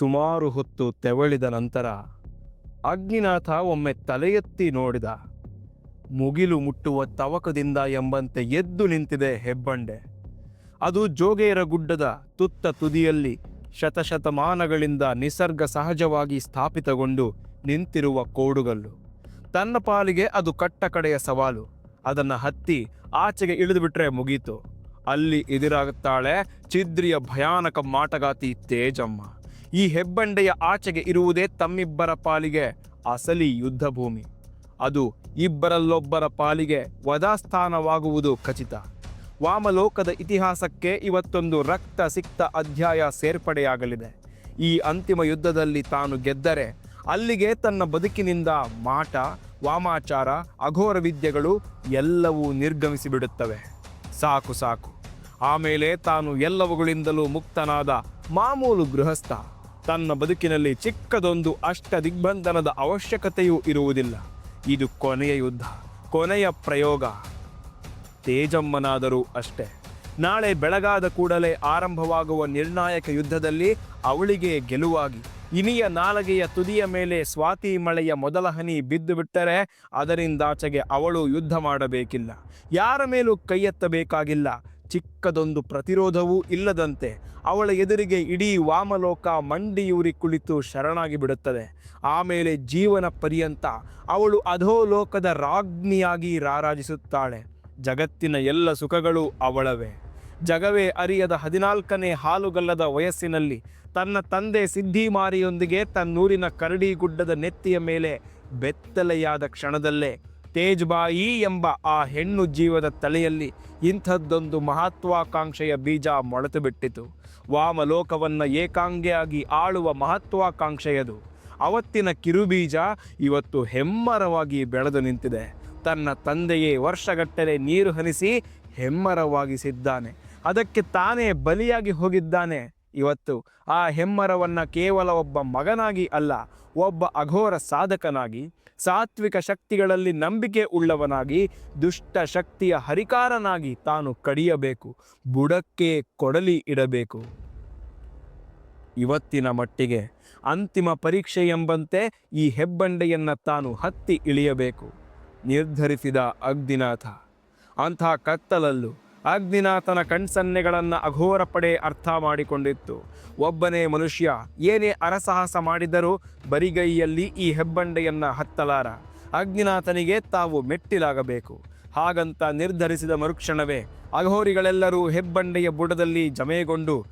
ಸುಮಾರು ಹೊತ್ತು ತೆವಳಿದ ನಂತರ ಅಗ್ನಿನಾಥ ಒಮ್ಮೆ ತಲೆಯೆತ್ತಿ ನೋಡಿದ, ಮುಗಿಲು ಮುಟ್ಟುವ ತವಕದಿಂದ ಎಂಬಂತೆ ಎದ್ದು ನಿಂತಿದೆ ಹೆಬ್ಬಂಡೆ. ಅದು ಜೋಗೇರ ಗುಡ್ಡದ ತುತ್ತ ತುದಿಯಲ್ಲಿ ಶತಶತಮಾನಗಳಿಂದ ನಿಸರ್ಗ ಸಹಜವಾಗಿ ಸ್ಥಾಪಿತಗೊಂಡು ನಿಂತಿರುವ ಕೋಡುಗಲ್ಲು. ತನ್ನ ಪಾಲಿಗೆ ಅದು ಕಟ್ಟ ಕಡೆಯ ಸವಾಲು. ಅದನ್ನು ಹತ್ತಿ ಆಚೆಗೆ ಇಳಿದುಬಿಟ್ರೆ ಮುಗೀತು. ಅಲ್ಲಿ ಎದುರಾಗುತ್ತಾಳೆ ಚಿದ್ರಿಯ ಭಯಾನಕ ಮಾಟಗಾತಿ ತೇಜಮ್ಮ. ಈ ಹೆಬ್ಬಂಡೆಯ ಆಚೆಗೆ ಇರುವುದೇ ತಮ್ಮಿಬ್ಬರ ಪಾಲಿಗೆ ಅಸಲಿ ಯುದ್ಧ ಭೂಮಿ ಅದು ಇಬ್ಬರಲ್ಲೊಬ್ಬರ ಪಾಲಿಗೆ ವಧಾಸ್ಥಾನವಾಗುವುದು ಖಚಿತ. ವಾಮಲೋಕದ ಇತಿಹಾಸಕ್ಕೆ ಇವತ್ತೊಂದು ರಕ್ತ ಸಿಕ್ತ ಅಧ್ಯಾಯ ಸೇರ್ಪಡೆಯಾಗಲಿದೆ. ಈ ಅಂತಿಮ ಯುದ್ಧದಲ್ಲಿ ತಾನು ಗೆದ್ದರೆ ಅಲ್ಲಿಗೆ ತನ್ನ ಬದುಕಿನಿಂದ ಮಾಟ, ವಾಮಾಚಾರ, ಅಘೋರ ವಿದ್ಯೆಗಳು ಎಲ್ಲವೂ ನಿರ್ಗಮಿಸಿಬಿಡುತ್ತವೆ. ಸಾಕು ಸಾಕು. ಆಮೇಲೆ ತಾನು ಎಲ್ಲವುಗಳಿಂದಲೂ ಮುಕ್ತನಾದ ಮಾಮೂಲು ಗೃಹಸ್ಥ. ತನ್ನ ಬದುಕಿನಲ್ಲಿ ಚಿಕ್ಕದೊಂದು ಅಷ್ಟ ದಿಗ್ಬಂಧನದ ಅವಶ್ಯಕತೆಯೂ ಇರುವುದಿಲ್ಲ. ಇದು ಕೊನೆಯ ಯುದ್ಧ, ಕೊನೆಯ ಪ್ರಯೋಗ. ತೇಜಮ್ಮನಾದರೂ ಅಷ್ಟೇ. ನಾಳೆ ಬೆಳಗಾದ ಕೂಡಲೇ ಆರಂಭವಾಗುವ ನಿರ್ಣಾಯಕ ಯುದ್ಧದಲ್ಲಿ ಅವಳಿಗೆ ಗೆಲುವಾಗಿ, ಇನಿಯ ನಾಲಗೆಯ ತುದಿಯ ಮೇಲೆ ಸ್ವಾತಿ ಮಳೆಯ ಮೊದಲ ಹನಿ ಬಿದ್ದು ಬಿಟ್ಟರೆ ಅದರಿಂದಾಚೆಗೆ ಅವಳು ಯುದ್ಧ ಮಾಡಬೇಕಿಲ್ಲ. ಯಾರ ಮೇಲೂ ಕೈ ಎತ್ತಬೇಕಾಗಿಲ್ಲ ಚಿಕ್ಕದೊಂದು ಪ್ರತಿರೋಧವೂ ಇಲ್ಲದಂತೆ ಅವಳ ಎದುರಿಗೆ ಇಡೀ ವಾಮಲೋಕ ಮಂಡಿಯೂರಿ ಕುಳಿತು ಶರಣಾಗಿ ಬಿಡುತ್ತದೆ. ಆಮೇಲೆ ಜೀವನ ಪರ್ಯಂತ ಅವಳು ಅಧೋಲೋಕದ ರಾಜ್ಞಿಯಾಗಿ ರಾರಾಜಿಸುತ್ತಾಳೆ. ಜಗತ್ತಿನ ಎಲ್ಲ ಸುಖಗಳು ಅವಳವೇ. ಜಗವೇ ಅರಿಯದ ಹದಿನಾಲ್ಕನೇ ಹಾಲುಗಲ್ಲದ ವಯಸ್ಸಿನಲ್ಲಿ ತನ್ನ ತಂದೆ ಸಿದ್ಧಿಮಾರಿಯೊಂದಿಗೆ ತನ್ನೂರಿನ ಕರಡಿ ಗುಡ್ಡದ ನೆತ್ತಿಯ ಮೇಲೆ ಬೆತ್ತಲೆಯಾದ ಕ್ಷಣದಲ್ಲೇ ತೇಜ್ಬಾಯಿ ಎಂಬ ಆ ಹೆಣ್ಣು ಜೀವದ ತಲೆಯಲ್ಲಿ ಇಂಥದ್ದೊಂದು ಮಹತ್ವಾಕಾಂಕ್ಷೆಯ ಬೀಜ ಮೊಳೆತು ಬಿಟ್ಟಿತು ವಾಮಲೋಕವನ್ನ ಏಕಾಂಗಿಯಾಗಿ ಆಳುವ ಮಹತ್ವಾಕಾಂಕ್ಷೆಯದು ಅವತ್ತಿನ ಕಿರುಬೀಜ ಇವತ್ತು ಹೆಮ್ಮರವಾಗಿ ಬೆಳೆದು ನಿಂತಿದೆ. ತನ್ನ ತಂದೆಯೇ ವರ್ಷಗಟ್ಟಲೆ ನೀರು ಹನಿಸಿ ಹೆಮ್ಮರವಾಗಿಸಿದ್ದಾನೆ. ಅದಕ್ಕೆ ತಾನೇ ಬಲಿಯಾಗಿ ಹೋಗಿದ್ದಾನೆ. ಇವತ್ತು ಆ ಹೆಮ್ಮರವನ್ನು ಕೇವಲ ಒಬ್ಬ ಮಗನಾಗಿ ಅಲ್ಲ, ಒಬ್ಬ ಅಘೋರ ಸಾಧಕನಾಗಿ, ಸಾತ್ವಿಕ ಶಕ್ತಿಗಳಲ್ಲಿ ನಂಬಿಕೆ ಉಳ್ಳವನಾಗಿ, ದುಷ್ಟ ಶಕ್ತಿಯ ಹರಿಕಾರನಾಗಿ ತಾನು ಕಡಿಯಬೇಕು, ಬುಡಕ್ಕೆ ಕೊಡಲಿ ಇಡಬೇಕು. ಇವತ್ತಿನ ಮಟ್ಟಿಗೆ ಅಂತಿಮ ಪರೀಕ್ಷೆ ಎಂಬಂತೆ ಈ ಹೆಬ್ಬಂಡೆಯನ್ನು ತಾನು ಹತ್ತಿ ಇಳಿಯಬೇಕು. ನಿರ್ಧರಿಸಿದ ಅಗ್ನಿನಾಥ, ಅಂಥ ಕತ್ತಲಲ್ಲೂ ಅಗ್ನಿನಾಥನ ಕಣ್ಸನ್ನೆಗಳನ್ನು ಅಘೋರ ಪಡೆ ಅರ್ಥ ಮಾಡಿಕೊಂಡಿತ್ತು. ಒಬ್ಬನೇ ಮನುಷ್ಯ ಏನೇ ಅರಸಾಹಸ ಮಾಡಿದರೂ ಬರಿಗೈಯಲ್ಲಿ ಈ ಹೆಬ್ಬಂಡೆಯನ್ನು ಹತ್ತಲಾರ. ಅಗ್ನಿನಾಥನಿಗೆ ತಾವು ಮೆಟ್ಟಿಲಾಗಬೇಕು. ಹಾಗಂತ ನಿರ್ಧರಿಸಿದ ಮರುಕ್ಷಣವೇ ಅಘೋರಿಗಳೆಲ್ಲರೂ ಹೆಬ್ಬಂಡೆಯ ಬುಡದಲ್ಲಿ ಜಮೆಗೊಂಡು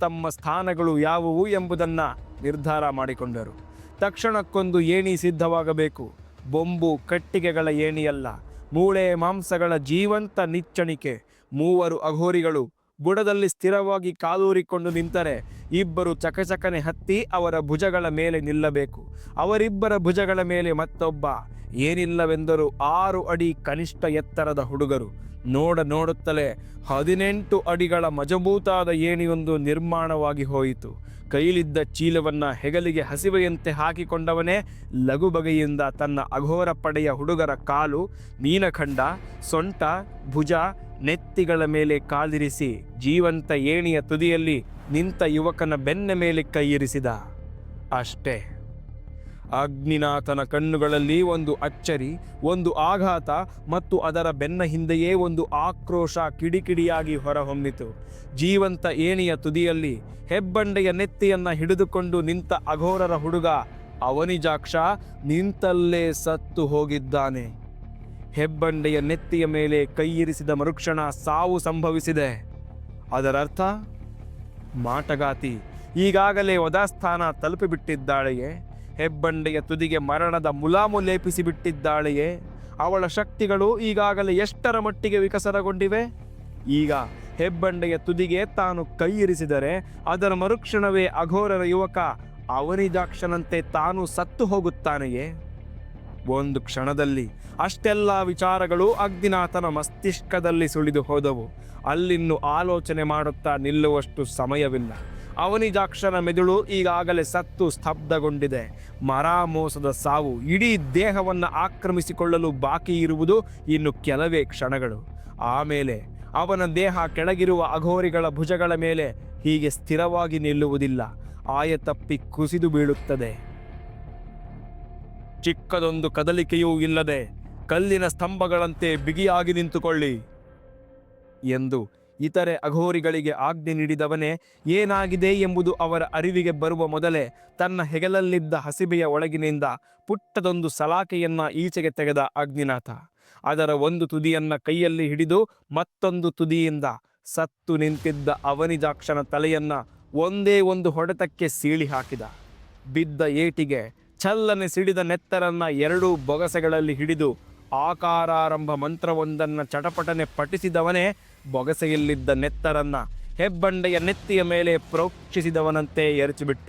ತಮ್ಮ ಸ್ಥಾನಗಳು ಯಾವುವು ಎಂಬುದನ್ನು ನಿರ್ಧಾರ ಮಾಡಿಕೊಂಡರು. ತಕ್ಷಣಕ್ಕೊಂದು ಏಣಿ ಸಿದ್ಧವಾಗಬೇಕು. ಬೊಂಬು ಕಟ್ಟಿಗೆಗಳ ಏಣಿಯಲ್ಲ. ಮೂಳೆ ಮಾಂಸಗಳ ಜೀವಂತ ನಿಚ್ಚಣಿಕೆ. ಮೂವರು ಅಘೋರಿಗಳು ಬುಡದಲ್ಲಿ ಸ್ಥಿರವಾಗಿ ಕಾಲೂರಿಕೊಂಡು ನಿಂತರೆ ಇಬ್ಬರು ಚಕಚಕನೆ ಹತ್ತಿ ಅವರ ಭುಜಗಳ ಮೇಲೆ ನಿಲ್ಲಬೇಕು. ಅವರಿಬ್ಬರ ಭುಜಗಳ ಮೇಲೆ ಮತ್ತೊಬ್ಬ. ಏನಿಲ್ಲವೆಂದರೂ ಆರು ಅಡಿ ಕನಿಷ್ಠ ಎತ್ತರದ ಹುಡುಗರು. ನೋಡ ನೋಡುತ್ತಲೇ ಹದಿನೆಂಟು ಅಡಿಗಳ ಮಜಬೂತಾದ ಏಣಿಯೊಂದು ನಿರ್ಮಾಣವಾಗಿ ಹೋಯಿತು. ಕೈಲಿದ್ದ ಚೀಲವನ್ನು ಹೆಗಲಿಗೆ ಹಸಿವೆಯಂತೆ ಹಾಕಿಕೊಂಡವನೇ ಲಘು ಬಗೆಯಿಂದ ತನ್ನ ಅಘೋರ ಪಡೆಯ ಹುಡುಗರ ಕಾಲು, ಮೀನಖಂಡ, ಸೊಂಟ, ಭುಜ ನೆತ್ತಿಗಳ ಮೇಲೆ ಕಾಲಿರಿಸಿ ಜೀವಂತ ಏಣಿಯ ತುದಿಯಲ್ಲಿ ನಿಂತ ಯುವಕನ ಬೆನ್ನ ಮೇಲೆ ಕೈಯಿರಿಸಿದ. ಅಷ್ಟೇ. ಅಗ್ನಿನಾಥನ ಕಣ್ಣುಗಳಲ್ಲಿ ಒಂದು ಅಚ್ಚರಿ, ಒಂದು ಆಘಾತ ಮತ್ತು ಅದರ ಬೆನ್ನ ಹಿಂದೆಯೇ ಒಂದು ಆಕ್ರೋಶ ಕಿಡಿಕಿಡಿಯಾಗಿ ಹೊರಹೊಮ್ಮಿತು. ಜೀವಂತ ಏಣಿಯ ತುದಿಯಲ್ಲಿ ಹೆಬ್ಬಂಡೆಯ ನೆತ್ತಿಯನ್ನು ಹಿಡಿದುಕೊಂಡು ನಿಂತ ಅಘೋರರ ಹುಡುಗ ಅವನಿಜಾಕ್ಷ ನಿಂತಲ್ಲೇ ಸತ್ತು ಹೋಗಿದ್ದಾನೆ. ಹೆಬ್ಬಂಡೆಯ ನೆತ್ತಿಯ ಮೇಲೆ ಕೈಯಿರಿಸಿದ ಮರುಕ್ಷಣ ಸಾವು ಸಂಭವಿಸಿದೆ. ಅದರರ್ಥ, ಮಾಟಗಾತಿ ಈಗಾಗಲೇ ವಧಾಸ್ಥಾನ ತಲುಪಿಬಿಟ್ಟಿದ್ದಾಳೆಯೇ? ಹೆಬ್ಬಂಡೆಯ ತುದಿಗೆ ಮರಣದ ಮುಲಾಮು ಲೇಪಿಸಿಬಿಟ್ಟಿದ್ದಾಳೆಯೇ? ಅವಳ ಶಕ್ತಿಗಳು ಈಗಾಗಲೇ ಎಷ್ಟರ ಮಟ್ಟಿಗೆ ವಿಕಸನಗೊಂಡಿವೆ? ಈಗ ಹೆಬ್ಬಂಡೆಯ ತುದಿಗೆ ತಾನು ಕೈಯಿರಿಸಿದರೆ ಅದರ ಮರುಕ್ಷಣವೇ ಅಘೋರರ ಯುವಕ ಅವನಿದಾಕ್ಷನಂತೆ ತಾನು ಸತ್ತು ಹೋಗುತ್ತಾನೆಯೇ? ಒಂದು ಕ್ಷಣದಲ್ಲಿ ಅಷ್ಟೆಲ್ಲ ವಿಚಾರಗಳು ಅಗ್ನಿನಾಥನ ಮಸ್ತಿಷ್ಕದಲ್ಲಿ ಸುಳಿದು ಹೋದವು. ಅಲ್ಲಿನ್ನು ಆಲೋಚನೆ ಮಾಡುತ್ತಾ ನಿಲ್ಲುವಷ್ಟು ಸಮಯವಿಲ್ಲ. ಅವನಿಜಾಕ್ಷನ ಮೆದುಳು ಈಗಾಗಲೇ ಸತ್ತು ಸ್ತಬ್ಧಗೊಂಡಿದೆ. ಮರಾಮೋಸದ ಸಾವು, ಇಡೀ ದೇಹವನ್ನು ಆಕ್ರಮಿಸಿಕೊಳ್ಳಲು ಬಾಕಿ ಇರುವುದು ಇನ್ನು ಕೆಲವೇ ಕ್ಷಣಗಳು. ಆಮೇಲೆ ಅವನ ದೇಹ ಕೆಳಗಿರುವ ಅಘೋರಿಗಳ ಭುಜಗಳ ಮೇಲೆ ಹೀಗೆ ಸ್ಥಿರವಾಗಿ ನಿಲ್ಲುವುದಿಲ್ಲ. ಆಯತಪ್ಪಿ ಕುಸಿದು ಬೀಳುತ್ತದೆ. ಚಿಕ್ಕದೊಂದು ಕದಲಿಕೆಯೂ ಇಲ್ಲದೆ ಕಲ್ಲಿನ ಸ್ತಂಭಗಳಂತೆ ಬಿಗಿಯಾಗಿ ನಿಂತುಕೊಳ್ಳಿ. ಎಂದು ಇತರೆ ಅಘೋರಿಗಳಿಗೆ ಆಜ್ಞೆ ನೀಡಿದವನೇ, ಏನಾಗಿದೆ ಎಂಬುದು ಅವರ ಅರಿವಿಗೆ ಬರುವ ಮೊದಲೇ ತನ್ನ ಹೆಗಲಲ್ಲಿದ್ದ ಹಸಿಬೆಯ ಒಳಗಿನಿಂದ ಪುಟ್ಟದೊಂದು ಸಲಾಕೆಯನ್ನ ಈಚೆಗೆ ತೆಗೆದ ಅಗ್ನಿನಾಥ. ಅದರ ಒಂದು ತುದಿಯನ್ನ ಕೈಯಲ್ಲಿ ಹಿಡಿದು ಮತ್ತೊಂದು ತುದಿಯಿಂದ ಸತ್ತು ನಿಂತಿದ್ದ ಅವನಿಜಾಕ್ಷನ ತಲೆಯನ್ನ ಒಂದೇ ಒಂದು ಹೊಡೆತಕ್ಕೆ ಸೀಳಿ ಹಾಕಿದ ಬಿದ್ದ ಏಟಿಗೆ ಛಲ್ಲನೆ ಸಿಡಿದ ನೆತ್ತರನ್ನ ಎರಡೂ ಬೊಗಸೆಗಳಲ್ಲಿ ಹಿಡಿದು ಆಕಾರಾರಂಭ ಮಂತ್ರವೊಂದನ್ನು ಚಟಪಟನೆ ಪಠಿಸಿದವನೇ ಬೊಗಸೆಯಲ್ಲಿದ್ದ ನೆತ್ತರನ್ನ ಹೆಬ್ಬಂಡೆಯ ನೆತ್ತಿಯ ಮೇಲೆ ಪ್ರೋಕ್ಷಿಸಿದವನಂತೆ ಎರಚಿಬಿಟ್ಟ.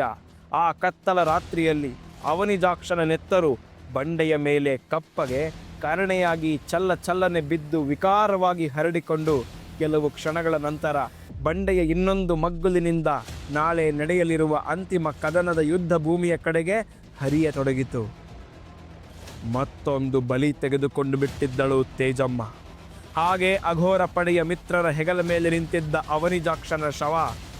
ಆ ಕತ್ತಲ ರಾತ್ರಿಯಲ್ಲಿ ಅವನಿಜಾಕ್ಷನ ನೆತ್ತರು ಬಂಡೆಯ ಮೇಲೆ ಕಪ್ಪಗೆ ಕರಣೆಯಾಗಿ ಚಲ್ಲ ಚಲ್ಲನೆ ಬಿದ್ದು ವಿಕಾರವಾಗಿ ಹರಡಿಕೊಂಡು ಕೆಲವು ಕ್ಷಣಗಳ ನಂತರ ಬಂಡೆಯ ಇನ್ನೊಂದು ಮಗ್ಗುಲಿನಿಂದ ನಾಳೆ ನಡೆಯಲಿರುವ ಅಂತಿಮ ಕದನದ ಯುದ್ಧ ಭೂಮಿಯ ಕಡೆಗೆ ಹರಿಯತೊಡಗಿತು. ಮತ್ತೊಂದು ಬಲಿ ತೆಗೆದುಕೊಂಡು ಬಿಟ್ಟಿದ್ದಳು ತೇಜಮ್ಮ. ಹಾಗೆ ಅಘೋರ ಪಡೆಯ ಮಿತ್ರರ ಹೆಗಲ ಮೇಲೆ ನಿಂತಿದ್ದ ಅವನಿಜಾಕ್ಷನ ಶವ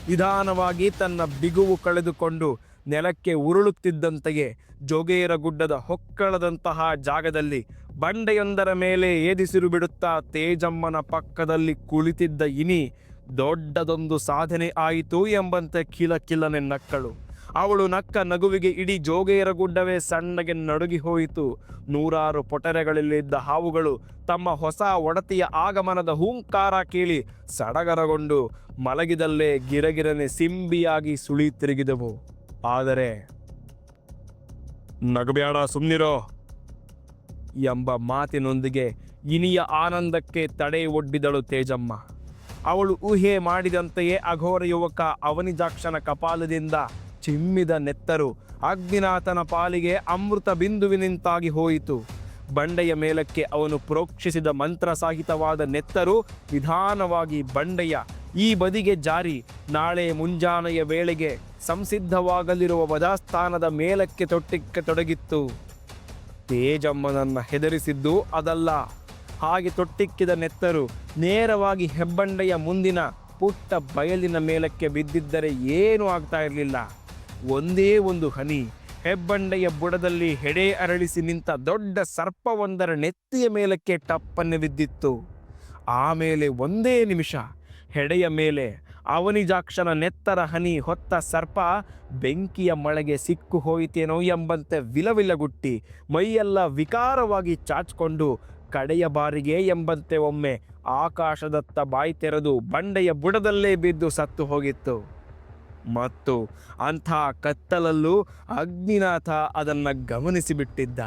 ನಿಧಾನವಾಗಿ ತನ್ನ ಬಿಗುವು ಕಳೆದುಕೊಂಡು ನೆಲಕ್ಕೆ ಉರುಳುತ್ತಿದ್ದಂತೆಯೇ ಜೋಗೇರ ಗುಡ್ಡದ ಹೊಕ್ಕಳದಂತಹ ಜಾಗದಲ್ಲಿ ಬಂಡೆಯೊಂದರ ಮೇಲೆ ಏದಿಸಿರು ಬಿಡುತ್ತಾ ತೇಜಮ್ಮನ ಪಕ್ಕದಲ್ಲಿ ಕುಳಿತಿದ್ದ ಇನಿ, ದೊಡ್ಡದೊಂದು ಸಾಧನೆ ಆಯಿತು ಎಂಬಂತೆ ಕಿಲಕಿಲನೆ ನಕ್ಕಳು. ಅವಳು ನಕ್ಕ ನಗುವಿಗೆ ಇಡೀ ಜೋಗೇರ ಗುಡ್ಡವೇ ಸಣ್ಣಗೆ ನಡುಗಿ ಹೋಯಿತು. ನೂರಾರು ಪೊಟರೆಗಳಲ್ಲಿದ್ದ ಹಾವುಗಳು ತಮ್ಮ ಹೊಸ ಒಡತಿಯ ಆಗಮನದ ಹೂಂಕಾರ ಕೇಳಿ ಸಡಗರಗೊಂಡು ಮಲಗಿದಲ್ಲೇ ಗಿರಗಿರನೆ ಸಿಂಬಿಯಾಗಿ ಸುಳಿ ತಿರುಗಿದವು. ಆದರೆ ನಗಬೇಡ ಸುಮ್ನಿರೋ ಎಂಬ ಮಾತಿನೊಂದಿಗೆ ಇನಿಯ ಆನಂದಕ್ಕೆ ತಡೆ ಒಡ್ಡಿದಳು ತೇಜಮ್ಮ. ಅವಳು ಊಹೆ ಮಾಡಿದಂತೆಯೇ ಅಘೋರ ಯುವಕ ಅವನಿಜಾಕ್ಷನ ಕಪಾಲದಿಂದ ಚಿಮ್ಮಿದ ನೆತ್ತರು. ಅಗ್ನಿನಾಥನ ಪಾಲಿಗೆ ಅಮೃತ ಬಿಂದುವಿನಿಂತಾಗಿ ಹೋಯಿತು. ಬಂಡೆಯ ಮೇಲಕ್ಕೆ ಅವನು ಪ್ರೋಕ್ಷಿಸಿದ ಮಂತ್ರ ಸಾಹಿತವಾದ ನೆತ್ತರು ನಿಧಾನವಾಗಿ ಬಂಡೆಯ ಈ ಬದಿಗೆ ಜಾರಿ. ನಾಳೆ ಮುಂಜಾನೆಯ ವೇಳೆಗೆ ಸಂಸಿದ್ಧವಾಗಲಿರುವ ವಧಾಸ್ಥಾನದ ಮೇಲಕ್ಕೆ ತೊಟ್ಟಿಕ್ಕೆ ತೊಡಗಿತ್ತು. ತೇಜಮ್ಮನನ್ನು ಹೆದರಿಸಿದ್ದು ಅದಲ್ಲ. ಹಾಗೆ ತೊಟ್ಟಿಕ್ಕಿದ ನೆತ್ತರು ನೇರವಾಗಿ ಹೆಬ್ಬಂಡೆಯ ಮುಂದಿನ ಪುಟ್ಟ ಬಯಲಿನ ಮೇಲಕ್ಕೆ ಬಿದ್ದಿದ್ದರೆ ಏನೂ ಆಗ್ತಾ ಇರಲಿಲ್ಲ. ಒಂದೇ ಒಂದು ಹನಿ ಹೆಬ್ಬಂಡೆಯ ಬುಡದಲ್ಲಿ ಹೆಡೆ ಅರಳಿಸಿ ನಿಂತ ದೊಡ್ಡ ಸರ್ಪವೊಂದರ ನೆತ್ತಿಯ ಮೇಲಕ್ಕೆ ಟಪ್ಪನ್ನು ಬಿದ್ದಿತ್ತು. ಆಮೇಲೆ ಒಂದೇ ನಿಮಿಷ ಹೆಡೆಯ ಮೇಲೆ ಅವನಿಜಾಕ್ಷನ ನೆತ್ತರ ಹನಿ ಹೊತ್ತ ಸರ್ಪ ಬೆಂಕಿಯ ಮಳೆಗೆ ಸಿಕ್ಕು ಹೋಯಿತೇನೋ ಎಂಬಂತೆ ವಿಲವಿಲಗುಟ್ಟಿ ಮೈಯೆಲ್ಲ ವಿಕಾರವಾಗಿ ಚಾಚಿಕೊಂಡು ಕಡೆಯ ಬಾರಿಗೆ ಎಂಬಂತೆ ಒಮ್ಮೆ ಆಕಾಶದತ್ತ ಬಾಯಿ ತೆರೆದು ಬಂಡೆಯ ಬುಡದಲ್ಲೇ ಬಿದ್ದು ಸತ್ತು ಹೋಗಿತ್ತು. ಮತ್ತು ಅಂಥ ಕತ್ತಲಲ್ಲೂ ಅಗ್ನಿನಾಥ ಅದನ್ನು ಗಮನಿಸಿಬಿಟ್ಟಿದ್ದ.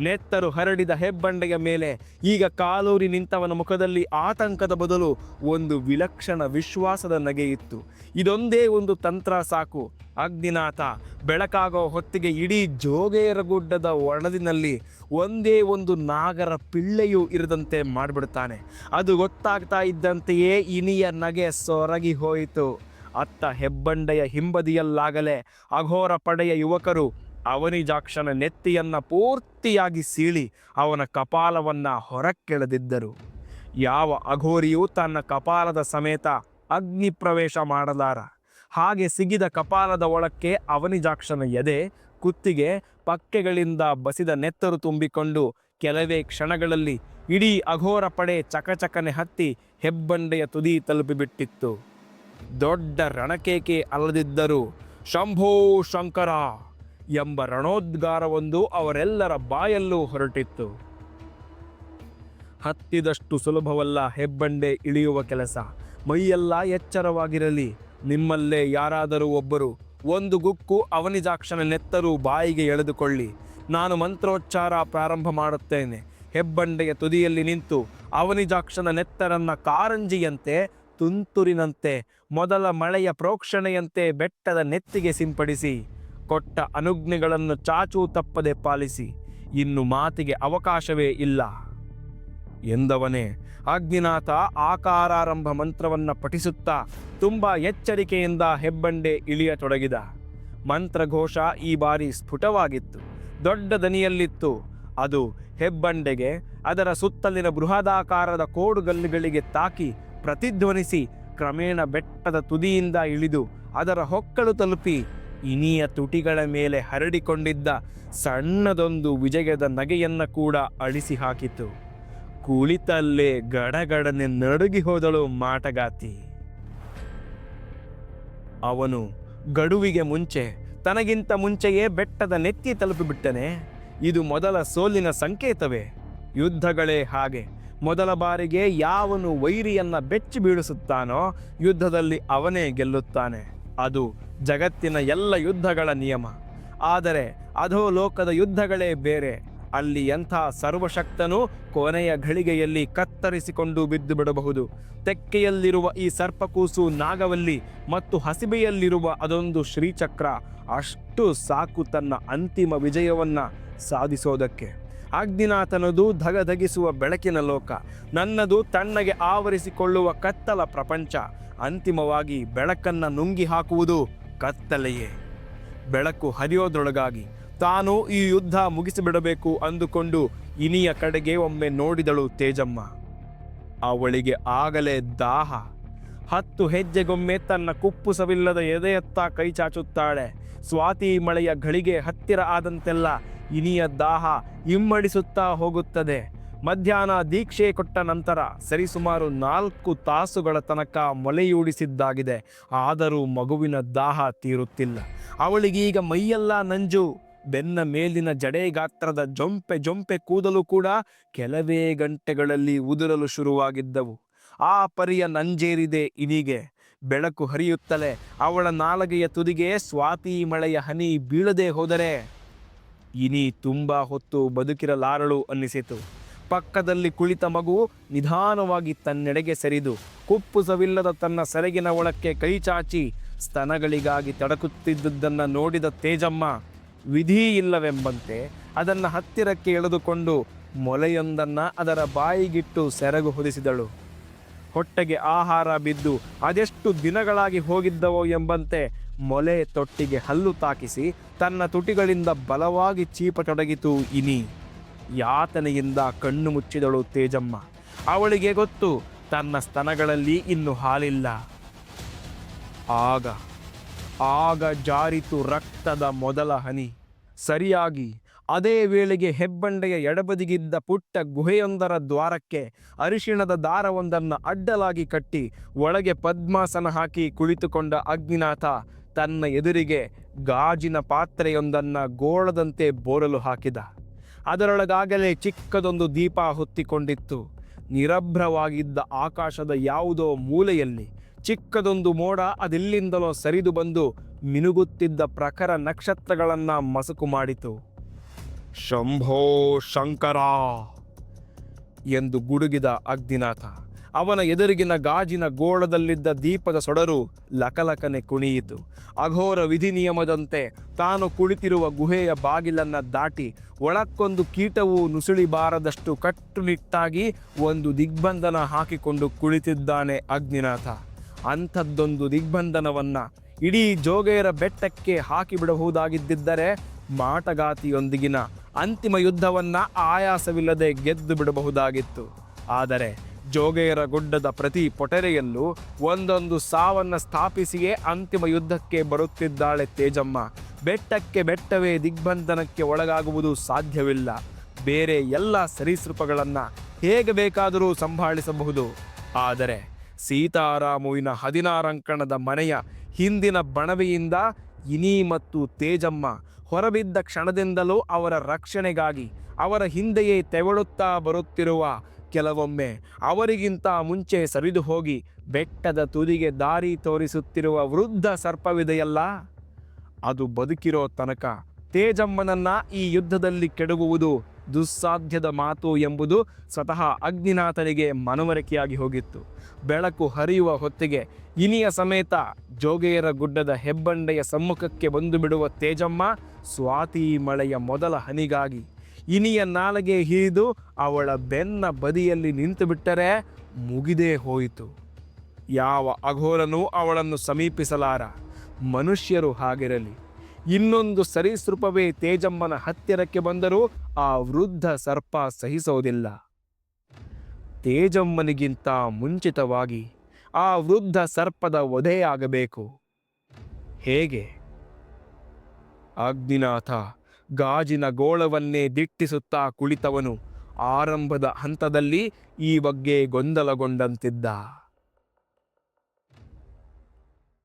ನೆತ್ತರು ಹರಡಿದ ಹೆಬ್ಬಂಡೆಯ ಮೇಲೆ ಈಗ ಕಾಲೂರಿ ನಿಂತವನ ಮುಖದಲ್ಲಿ ಆತಂಕದ ಬದಲು ಒಂದು ವಿಲಕ್ಷಣ ವಿಶ್ವಾಸದ ನಗೆಯಿತ್ತು ಇದೊಂದೇ ಒಂದು ತಂತ್ರ ಸಾಕು. ಅಗ್ನಿನಾಥ ಬೆಳಕಾಗೋ ಹೊತ್ತಿಗೆ ಇಡೀ ಜೋಗೇರಗುಡ್ಡದ ಒಣದಿನಲ್ಲಿ ಒಂದೇ ಒಂದು ನಾಗರ ಪಿಳ್ಳೆಯೂ ಇರದಂತೆ ಮಾಡಿಬಿಡ್ತಾನೆ. ಅದು ಗೊತ್ತಾಗ್ತಾ ಇದ್ದಂತೆಯೇ ಇನಿಯ ನಗೆ ಸೊರಗಿ ಹೋಯಿತು. ಅತ್ತ ಹೆಬ್ಬಂಡೆಯ ಹಿಂಬದಿಯಲ್ಲಾಗಲೇ ಅಘೋರ ಪಡೆಯ ಯುವಕರು ಅವನಿಜಾಕ್ಷನ ನೆತ್ತಿಯನ್ನು ಪೂರ್ತಿಯಾಗಿ ಸೀಳಿ ಅವನ ಕಪಾಲವನ್ನ ಹೊರಕ್ಕೆಳೆದಿದ್ದರು. ಯಾವ ಅಘೋರಿಯೂ ತನ್ನ ಕಪಾಲದ ಸಮೇತ ಅಗ್ನಿ ಪ್ರವೇಶ ಮಾಡಲಾರ. ಹಾಗೆ ಸಿಗಿದ ಕಪಾಲದ ಒಳಕ್ಕೆ ಅವನಿಜಾಕ್ಷನ ಎದೆ ಕುತ್ತಿಗೆ ಪಕ್ಕೆಗಳಿಂದ ಬಸಿದ ನೆತ್ತರು ತುಂಬಿಕೊಂಡು ಕೆಲವೇ ಕ್ಷಣಗಳಲ್ಲಿ ಇಡೀ ಅಘೋರ ಪಡೆ ಚಕಚಕನೆ ಹತ್ತಿ ಹೆಬ್ಬಂಡೆಯ ತುದಿ ತಲುಪಿಬಿಟ್ಟಿತ್ತು. ದೊಡ್ಡ ರಣಕೇಕೆ ಅಲ್ಲದಿದ್ದರೂ ಶಂಭೋ ಶಂಕರ ಎಂಬ ರಣೋದ್ಗಾರವೊಂದು ಅವರೆಲ್ಲರ ಬಾಯಲ್ಲೂ ಹೊರಟಿತ್ತು. ಹತ್ತಿದಷ್ಟು ಸುಲಭವಲ್ಲ ಹೆಬ್ಬಂಡೆ ಇಳಿಯುವ ಕೆಲಸ. ಮೈಯೆಲ್ಲ ಎಚ್ಚರವಾಗಿರಲಿ. ನಿಮ್ಮಲ್ಲೇ ಯಾರಾದರೂ ಒಬ್ಬರು ಒಂದು ಗುಕ್ಕು ಅವನಿಜಾಕ್ಷನ ನೆತ್ತರು ಬಾಯಿಗೆ ಎಳೆದುಕೊಳ್ಳಿ. ನಾನು ಮಂತ್ರೋಚ್ಚಾರ ಪ್ರಾರಂಭ ಮಾಡುತ್ತೇನೆ. ಹೆಬ್ಬಂಡೆಯ ತುದಿಯಲ್ಲಿ ನಿಂತು ಅವನಿಜಾಕ್ಷನ ನೆತ್ತರನ್ನ ಕಾರಂಜಿಯಂತೆ ತುಂತುರಿನಂತೆ ಮೊದಲ ಮಳೆಯ ಪ್ರೋಕ್ಷಣೆಯಂತೆ ಬೆಟ್ಟದ ನೆತ್ತಿಗೆ ಸಿಂಪಡಿಸಿ, ಕೊಟ್ಟ ಅನುಜ್ಞೆಗಳನ್ನು ಚಾಚೂ ತಪ್ಪದೆ ಪಾಲಿಸಿ, ಇನ್ನು ಮಾತಿಗೆ ಅವಕಾಶವೇ ಇಲ್ಲ. ಎಂದವನೇ, ಅಗ್ನಿನಾಥ ಆಕಾರಾರಂಭ ಮಂತ್ರವನ್ನು ಪಠಿಸುತ್ತಾ ತುಂಬ ಎಚ್ಚರಿಕೆಯಿಂದ ಹೆಬ್ಬಂಡೆ ಇಳಿಯತೊಡಗಿದ. ಮಂತ್ರಘೋಷ ಈ ಬಾರಿ ಸ್ಫುಟವಾಗಿತ್ತು, ದೊಡ್ಡ ದನಿಯಲ್ಲಿತ್ತು. ಅದು ಹೆಬ್ಬಂಡೆಗೆ ಅದರ ಸುತ್ತಲಿನ ಬೃಹದಾಕಾರದ ಕೋಡುಗಲ್ಲುಗಳಿಗೆ ತಾಕಿ ಪ್ರತಿಧ್ವನಿಸಿ ಕ್ರಮೇಣ ಬೆಟ್ಟದ ತುದಿಯಿಂದ ಇಳಿದು ಅದರ ಹೊಕ್ಕಳು ತಲುಪಿ ಇನಿಯ ತುಟಿಗಳ ಮೇಲೆ ಹರಡಿಕೊಂಡಿದ್ದ ಸಣ್ಣದೊಂದು ವಿಜಯದ ನಗೆಯನ್ನ ಕೂಡ ಅಳಿಸಿ ಹಾಕಿತು. ಕುಳಿತಲ್ಲೇ ಗಡಗಡನೆ ನಡುಗಿ ಹೋದಳು ಮಾಟಗಾತಿ. ಅವನು ಗಡುವಿಗೆ ಮುಂಚೆ ತನಗಿಂತ ಮುಂಚೆಯೇ ಬೆಟ್ಟದ ನೆತ್ತಿ ತಲುಪಿಬಿಟ್ಟನೆ. ಇದು ಮೊದಲ ಸೋಲಿನ ಸಂಕೇತವೇ. ಯುದ್ಧಗಳೇ ಹಾಗೆ. ಮೊದಲ ಬಾರಿಗೆ ಯಾವನು ವೈರಿಯನ್ನು ಬೆಚ್ಚಿ ಬೀಳಿಸುತ್ತಾನೋ ಯುದ್ಧದಲ್ಲಿ ಅವನೇ ಗೆಲ್ಲುತ್ತಾನೆ. ಅದು ಜಗತ್ತಿನ ಎಲ್ಲ ಯುದ್ಧಗಳ ನಿಯಮ. ಆದರೆ ಅಧೋಲೋಕದ ಯುದ್ಧಗಳೇ ಬೇರೆ. ಅಲ್ಲಿ ಎಂಥ ಸರ್ವಶಕ್ತನೂ ಕೊನೆಯ ಘಳಿಗೆಯಲ್ಲಿ ಕತ್ತರಿಸಿಕೊಂಡು ಬಿದ್ದು ಬಿಡಬಹುದು. ತೆಕ್ಕೆಯಲ್ಲಿರುವ ಈ ಸರ್ಪಕೂಸು ನಾಗವಲ್ಲಿ ಮತ್ತು ಹಸಿಬೆಯಲ್ಲಿರುವ ಅದೊಂದು ಶ್ರೀಚಕ್ರ ಅಷ್ಟು ಸಾಕು ತನ್ನ ಅಂತಿಮ ವಿಜಯವನ್ನು ಸಾಧಿಸೋದಕ್ಕೆ. ಅಗ್ನಿನಾಥನದು ಧಗಧಗಿಸುವ ಬೆಳಕಿನ ಲೋಕ, ನನ್ನದು ತಣ್ಣಗೆ ಆವರಿಸಿಕೊಳ್ಳುವ ಕತ್ತಲ ಪ್ರಪಂಚ, ಅಂತಿಮವಾಗಿ ಬೆಳಕನ್ನ ನುಂಗಿ ಹಾಕುವುದು ಕತ್ತಲೆಯೇ. ಬೆಳಕು ಹರಿಯೋದ್ರೊಳಗಾಗಿ ತಾನು ಈ ಯುದ್ಧ ಮುಗಿಸಿಬಿಡಬೇಕು ಅಂದುಕೊಂಡು ಇನಿಯ ಕಡೆಗೆ ಒಮ್ಮೆ ನೋಡಿದಳು ತೇಜಮ್ಮ. ಅವಳಿಗೆ ಆಗಲೇ ದಾಹ. ಹತ್ತು ಹೆಜ್ಜೆಗೊಮ್ಮೆ ತನ್ನ ಕುಪ್ಪುಸವಿಲ್ಲದ ಎದೆಯತ್ತ ಕೈ ಚಾಚುತ್ತಾಳೆ. ಸ್ವಾತಿ ಮಳೆಯ ಘಳಿಗೆ ಹತ್ತಿರ ಆದಂತೆಲ್ಲ ಇನಿಯ ದಾಹ ಇಮ್ಮಡಿಸುತ್ತಾ ಹೋಗುತ್ತದೆ. ಮಧ್ಯಾಹ್ನ ದೀಕ್ಷೆ ಕೊಟ್ಟ ನಂತರ ಸರಿಸುಮಾರು ನಾಲ್ಕು ತಾಸುಗಳ ತನಕ ಮೊಲೆಯೂಡಿಸಿದ್ದಾಗಿದೆ. ಆದರೂ ಮಗುವಿನ ದಾಹ ತೀರುತ್ತಿಲ್ಲ. ಅವಳಿಗೀಗ ಮೈಯೆಲ್ಲ ನಂಜು. ಬೆನ್ನ ಮೇಲಿನ ಜಡೆ ಗಾತ್ರದ ಜೊಂಪೆ ಜೊಂಪೆ ಕೂದಲು ಕೂಡ ಕೆಲವೇ ಗಂಟೆಗಳಲ್ಲಿ ಉದುರಲು ಶುರುವಾಗಿದ್ದವು. ಆ ಪರಿಯ ನಂಜೇರಿದೆ ಇನಿಗೆ. ಬೆಳಕು ಹರಿಯುತ್ತಲೇ ಅವಳ ನಾಲಗೆಯ ತುದಿಗೆ ಸ್ವಾತಿ ಮಳೆಯ ಹನಿ ಬೀಳದೆ ಹೋದರೆ ಇನಿ ತುಂಬ ಹೊತ್ತು ಬದುಕಿರಲಾರಳು ಅನ್ನಿಸಿತು. ಪಕ್ಕದಲ್ಲಿ ಕುಳಿತ ಮಗು ನಿಧಾನವಾಗಿ ತನ್ನೆಡೆಗೆ ಸರಿದು ಕುಪ್ಪುಸವಿಲ್ಲದ ತನ್ನ ಸೆರಗಿನ ಒಳಕ್ಕೆ ಕೈ ಚಾಚಿ ಸ್ತನಗಳಿಗಾಗಿ ತಡಕುತ್ತಿದ್ದುದನ್ನು ನೋಡಿದ ತೇಜಮ್ಮ, ವಿಧಿ ಇಲ್ಲವೆಂಬಂತೆ ಅದನ್ನು ಹತ್ತಿರಕ್ಕೆ ಎಳೆದುಕೊಂಡು ಮೊಲೆಯೊಂದನ್ನು ಅದರ ಬಾಯಿಗಿಟ್ಟು ಸೆರಗು ಹೊದಿಸಿದಳು. ಹೊಟ್ಟೆಗೆ ಆಹಾರ ಬಿದ್ದು, ಅದೆಷ್ಟು ದಿನಗಳಾಗಿ ಹೋಗಿದ್ದವೋ ಎಂಬಂತೆ ಮೊಲೆ ತೊಟ್ಟಿಗೆ ಹಲ್ಲು ತಾಕಿಸಿ ತನ್ನ ತುಟಿಗಳಿಂದ ಬಲವಾಗಿ ಚೀಪತೊಡಗಿತು ಇನಿ. ಯಾತನೆಯಿಂದ ಕಣ್ಣು ಮುಚ್ಚಿದಳು ತೇಜಮ್ಮ. ಅವಳಿಗೆ ಗೊತ್ತು, ತನ್ನ ಸ್ತನಗಳಲ್ಲಿ ಇನ್ನು ಹಾಲಿಲ್ಲ. ಆಗ ಆಗ ಜಾರಿತು ರಕ್ತದ ಮೊದಲ ಹನಿ. ಸರಿಯಾಗಿ, ಅದೇ ವೇಳೆಗೆ ಹೆಬ್ಬಂಡೆಯ ಎಡಬದಿಗಿದ್ದ ಪುಟ್ಟ ಗುಹೆಯೊಂದರ ದ್ವಾರಕ್ಕೆ ಅರಿಶಿಣದ ದಾರವೊಂದನ್ನು ಅಡ್ಡಲಾಗಿ ಕಟ್ಟಿ ಒಳಗೆ ಪದ್ಮಾಸನ ಹಾಕಿ ಕುಳಿತುಕೊಂಡ ಅಗ್ನಿನಾಥ ತನ್ನ ಎದುರಿಗೆ ಗಾಜಿನ ಪಾತ್ರೆಯೊಂದನ್ನು ಗೋಳದಂತೆ ಬೋರಲು ಹಾಕಿದ. ಅದರೊಳಗಾಗಲೇ ಚಿಕ್ಕದೊಂದು ದೀಪ ಹೊತ್ತಿಕೊಂಡಿತ್ತು. ನಿರಭ್ರವಾಗಿದ್ದ ಆಕಾಶದ ಯಾವುದೋ ಮೂಲೆಯಲ್ಲಿ ಚಿಕ್ಕದೊಂದು ಮೋಡ ಅದೆಲ್ಲಿಂದಲೋ ಸರಿದು ಬಂದು ಮಿನುಗುತ್ತಿದ್ದ ಪ್ರಖರ ನಕ್ಷತ್ರಗಳನ್ನು ಮಸುಕು ಮಾಡಿತು. ಶಂಭೋ ಶಂಕರ! ಎಂದು ಗುಡುಗಿದ ಅಗ್ನಿನಾಥ. ಅವನ ಎದುರಿಗಿನ ಗಾಜಿನ ಗೋಳದಲ್ಲಿದ್ದ ದೀಪದ ಸೊಡರು ಲಕಲಕನೆ ಕುಣಿಯಿತು. ಅಘೋರ ವಿಧಿ ನಿಯಮದಂತೆ ತಾನು ಕುಳಿತಿರುವ ಗುಹೆಯ ಬಾಗಿಲನ್ನು ದಾಟಿ ಒಳಕ್ಕೊಂದು ಕೀಟವು ನುಸುಳಿಬಾರದಷ್ಟು ಕಟ್ಟುನಿಟ್ಟಾಗಿ ಒಂದು ದಿಗ್ಬಂಧನ ಹಾಕಿಕೊಂಡು ಕುಳಿತಿದ್ದಾನೆ ಅಗ್ನಿನಾಥ. ಅಂಥದ್ದೊಂದು ದಿಗ್ಬಂಧನವನ್ನು ಇಡೀ ಜೋಗೇರ ಬೆಟ್ಟಕ್ಕೆ ಹಾಕಿಬಿಡಬಹುದಾಗಿದ್ದರೆ ಮಾಟಗಾತಿಯೊಂದಿಗಿನ ಅಂತಿಮ ಯುದ್ಧವನ್ನು ಆಯಾಸವಿಲ್ಲದೆ ಗೆದ್ದು ಬಿಡಬಹುದಾಗಿತ್ತು ಆದರೆ ಜೋಗೇರ ಗುಡ್ಡದ ಪ್ರತಿ ಪೊಟರೆಯಲ್ಲೂ ಒಂದೊಂದು ಸಾವನ್ನ ಸ್ಥಾಪಿಸಿಯೇ ಅಂತಿಮ ಯುದ್ಧಕ್ಕೆ ಬರುತ್ತಿದ್ದಾಳೆ ತೇಜಮ್ಮ. ಬೆಟ್ಟಕ್ಕೆ ಬೆಟ್ಟವೇ ದಿಗ್ಬಂಧನಕ್ಕೆ ಒಳಗಾಗುವುದು ಸಾಧ್ಯವಿಲ್ಲ. ಬೇರೆ ಎಲ್ಲ ಸರೀಸೃಪಗಳನ್ನು ಹೇಗೆ ಬೇಕಾದರೂ ಸಂಭಾಳಿಸಬಹುದು. ಆದರೆ ಸೀತಾರಾಮುವಿನ ಹದಿನಾರಂಕಣದ ಮನೆಯ ಹಿಂದಿನ ಬಣವೆಯಿಂದ ಇನಿ ಮತ್ತು ತೇಜಮ್ಮ ಹೊರಬಿದ್ದ ಕ್ಷಣದಿಂದಲೂ ಅವರ ರಕ್ಷಣೆಗಾಗಿ ಅವರ ಹಿಂದೆಯೇ ತೆವಳುತ್ತಾ ಬರುತ್ತಿರುವ ಕೆಲವೊಮ್ಮೆ ಅವರಿಗಿಂತ ಮುಂಚೆ ಸರಿದು ಹೋಗಿ ಬೆಟ್ಟದ ತುದಿಗೆ ದಾರಿ ತೋರಿಸುತ್ತಿರುವ ವೃದ್ಧ ಸರ್ಪವಿದೆಯಲ್ಲ? ಅದು ಬದುಕಿರೋ ತನಕ ತೇಜಮ್ಮನನ್ನ ಈ ಯುದ್ಧದಲ್ಲಿ ಕೆಡಗುವುದು ದುಸ್ಸಾಧ್ಯದ ಮಾತು ಎಂಬುದು ಸ್ವತಃ ಅಗ್ನಿನಾಥನಿಗೆ ಮನವರಿಕೆಯಾಗಿ ಹೋಗಿತ್ತು. ಬೆಳಕು ಹರಿಯುವ ಹೊತ್ತಿಗೆ ಇನಿಯ ಸಮೇತ ಜೋಗೇರ ಗುಡ್ಡದ ಹೆಬ್ಬಂಡೆಯ ಸಮ್ಮುಖಕ್ಕೆ ಬಂದು ಬಿಡುವ ತೇಜಮ್ಮ ಸ್ವಾತಿ ಮಳೆಯ ಮೊದಲ ಹನಿಗಾಗಿ ಇನಿಯ ನಾಲಗೆ ಹಿರಿದು ಅವಳ ಬೆನ್ನ ಬದಿಯಲ್ಲಿ ನಿಂತು ಬಿಟ್ಟರೆ ಮುಗಿದೇ ಹೋಯಿತು. ಯಾವ ಅಘೋರನೂ ಅವಳನ್ನು ಸಮೀಪಿಸಲಾರ. ಮನುಷ್ಯರು ಹಾಗಿರಲಿ. ಇನ್ನೊಂದು ಸರೀಸೃಪವೇ ತೇಜಮ್ಮನ ಹತ್ತಿರಕ್ಕೆ ಬಂದರೂ ಆ ವೃದ್ಧ ಸರ್ಪ ಸಹಿಸೋದಿಲ್ಲ. ತೇಜಮ್ಮನಿಗಿಂತ ಮುಂಚಿತವಾಗಿ ಆ ವೃದ್ಧ ಸರ್ಪದ ವಧೆಯಾಗಬೇಕು. ಹೇಗೆ? ಅಗ್ನಿನಾಥ ಗಾಜಿನ ಗೋಳವನ್ನೇ ದಿಟ್ಟಿಸುತ್ತಾ ಕುಳಿತವನು. ಆರಂಭದ ಹಂತದಲ್ಲಿ ಈ ಬಗ್ಗೆ ಗೊಂದಲಗೊಂಡಂತಿದ್ದ.